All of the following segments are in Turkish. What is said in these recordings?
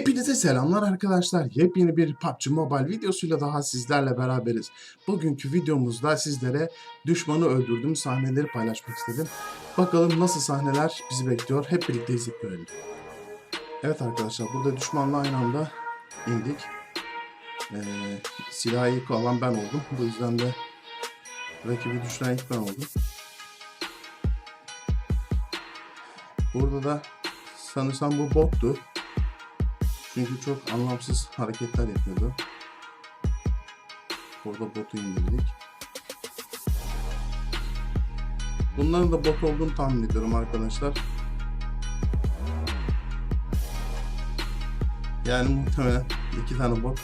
Herkese selamlar arkadaşlar. Yepyeni bir PUBG Mobile videosuyla daha sizlerle beraberiz. Bugünkü videomuzda sizlere düşmanı öldürdüğüm sahneleri paylaşmak istedim. Bakalım nasıl sahneler bizi bekliyor. Hep birlikte izleyip görelim. Evet arkadaşlar burada düşmanla aynı anda indik. Ee, silahı ilk alan ben oldum. Bu yüzden de rakibi düşüren ilk ben oldum. Burada da sanırsam bu bottu. Çünkü çok anlamsız hareketler yapıyordu. Burada botu indirdik. Bunların da bot olduğunu tahmin ediyorum arkadaşlar. Yani muhtemelen iki tane bot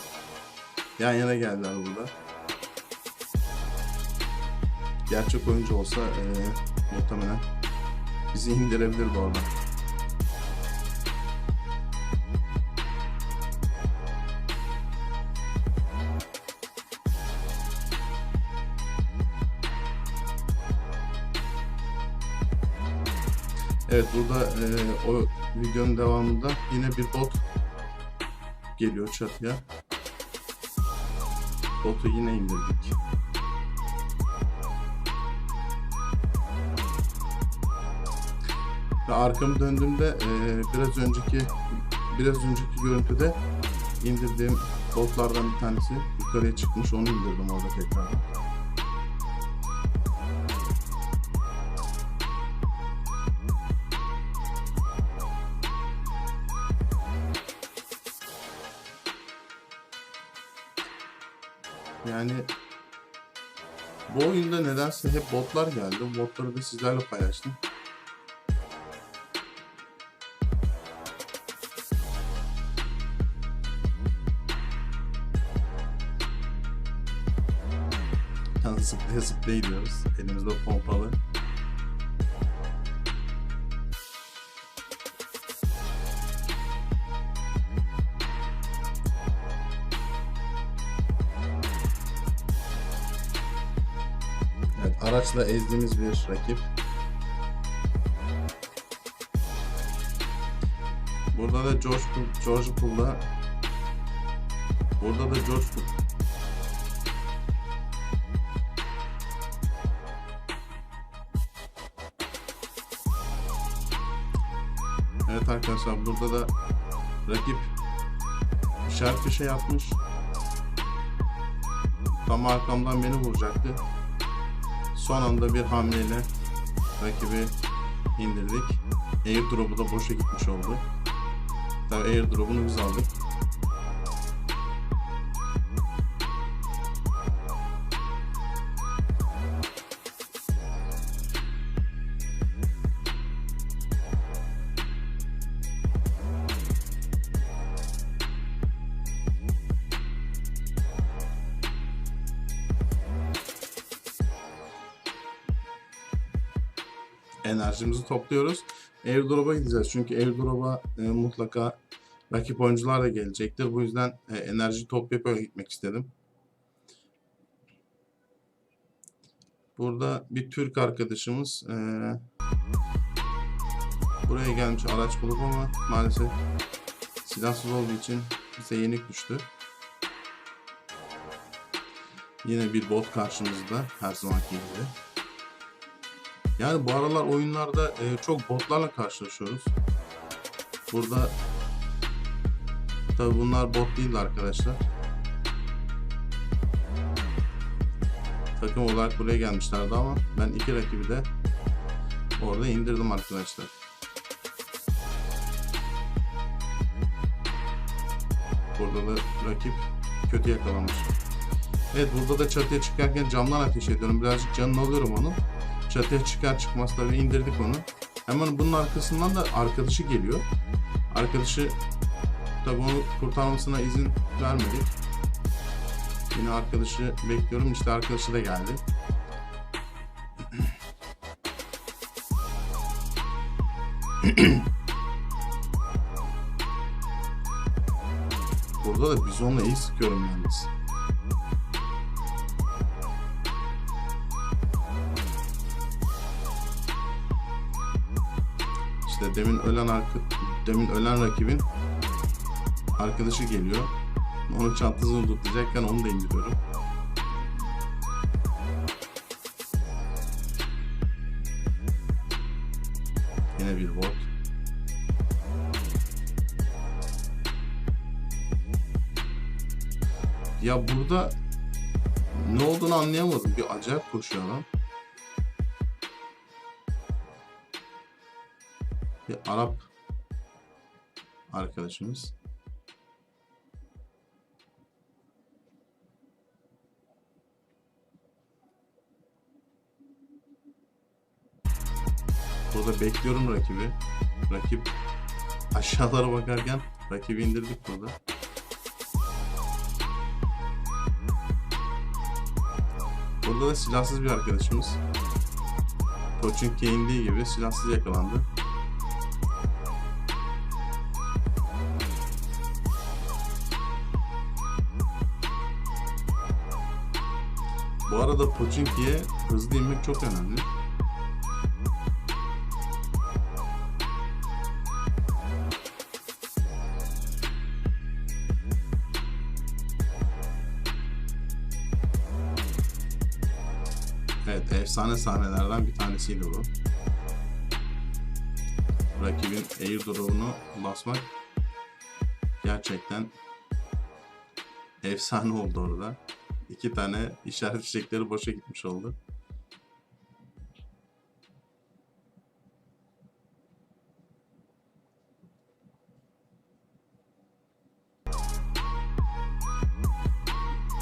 yan yana geldiler burada. Gerçek oyuncu olsa eee, muhtemelen bizi indirebilirdi orada. Evet burada eee, o videonun devamında yine bir bot geliyor çatıya. Botu yine indirdik. Ve arkamı döndüğümde eee, biraz önceki biraz önceki görüntüde indirdiğim botlardan bir tanesi yukarıya çıkmış onu indirdim orada tekrar. Yani bu oyunda nedense hep botlar geldi. Botları da sizlerle paylaştım. Zıplaya zıplaya gidiyoruz. Elimizde pompalı. Araçla ezdiğimiz bir rakip. Burada da George George Pool'da Burada da George Pool. Evet arkadaşlar burada da rakip işaret köşe yapmış. Tam arkamdan beni vuracaktı. Son anda bir hamleyle rakibi indirdik. Airdrop'u da boşa gitmiş oldu. Tabii airdrop'unu biz aldık. Enerjimizi topluyoruz. Airdrop'a gideceğiz. Çünkü Airdrop'a e, mutlaka rakip oyuncular da gelecektir. Bu yüzden e, enerji toplayıp öyle gitmek istedim. Burada bir Türk arkadaşımız e, buraya gelmiş araç bulup ama maalesef silahsız olduğu için bize yenik düştü. Yine bir bot karşımızda her zamanki gibi. Yani bu aralar oyunlarda e, çok botlarla karşılaşıyoruz. Burada tabi bunlar bot değil arkadaşlar. Takım olarak buraya gelmişlerdi ama ben iki rakibi de orada indirdim arkadaşlar. Burada da rakip kötü yakalamış. Evet burada da çatıya çıkarken camdan ateş ediyorum. Birazcık canını alıyorum onun. Çatıya çıkar çıkmaz tabii indirdik onu. Hemen bunun arkasından da arkadaşı geliyor. Arkadaşı tabii onu kurtarmasına izin vermedik. Yine arkadaşı bekliyorum. İşte arkadaşı da geldi. Burada da bizonla iyi sıkıyorum yalnız. İşte demin ölen arka, demin ölen rakibin arkadaşı geliyor. Onun çantasını tutacakken onu da indiriyorum. Yine bir bot. Ya burada ne olduğunu anlayamadım. Bir acayip koşuyor adam. Bir Arap arkadaşımız. Burada bekliyorum rakibi. Rakip aşağılara bakarken rakibi indirdik burada. Burada da silahsız bir arkadaşımız. Koç'un indiği gibi silahsız yakalandı. Bu arada Pochinki'ye hızlı inmek çok önemli. Evet, efsane sahnelerden bir tanesiydi bu. Rakibin airdrop'unu basmak gerçekten efsane oldu orada. İki tane işaret fişekleri boşa gitmiş oldu.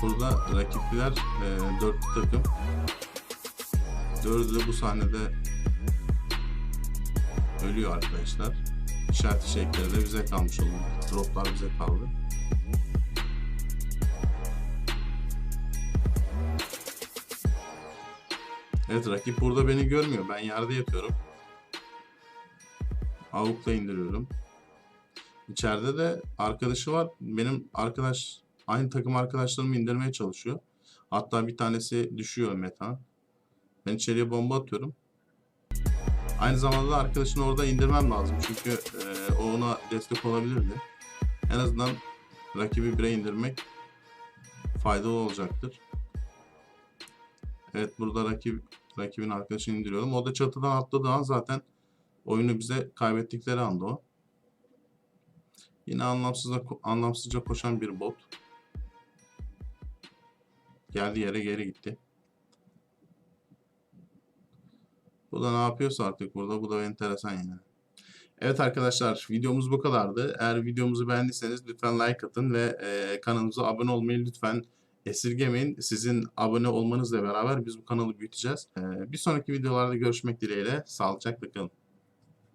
Burada rakipler e, dörtlü takım. Dördü de bu sahnede ölüyor arkadaşlar. İşaret fişekleri de bize kalmış oldu. Droplar bize kaldı. Evet rakip burada beni görmüyor. Ben yerde yatıyorum. Avukla indiriyorum. İçeride de arkadaşı var. Benim arkadaş aynı takım arkadaşlarımı indirmeye çalışıyor. Hatta bir tanesi düşüyor Metan. Ben içeriye bomba atıyorum. Aynı zamanda da arkadaşını orada indirmem lazım. Çünkü e, o ona destek olabilirdi. En azından rakibi bire indirmek faydalı olacaktır. Evet burada rakip rakibin arkadaşını indiriyorum. O da çatıdan atladığı an zaten oyunu bize kaybettikleri anda o. Yine anlamsızca, anlamsızca koşan bir bot. Geldi yere geri gitti. Bu da ne yapıyorsa artık burada. Bu da enteresan yani. Evet arkadaşlar videomuz bu kadardı. Eğer videomuzu beğendiyseniz lütfen like atın ve e, kanalımıza abone olmayı lütfen esirgemeyin. Sizin abone olmanızla beraber biz bu kanalı büyüteceğiz. E, bir sonraki videolarda görüşmek dileğiyle. Sağlıcakla kalın.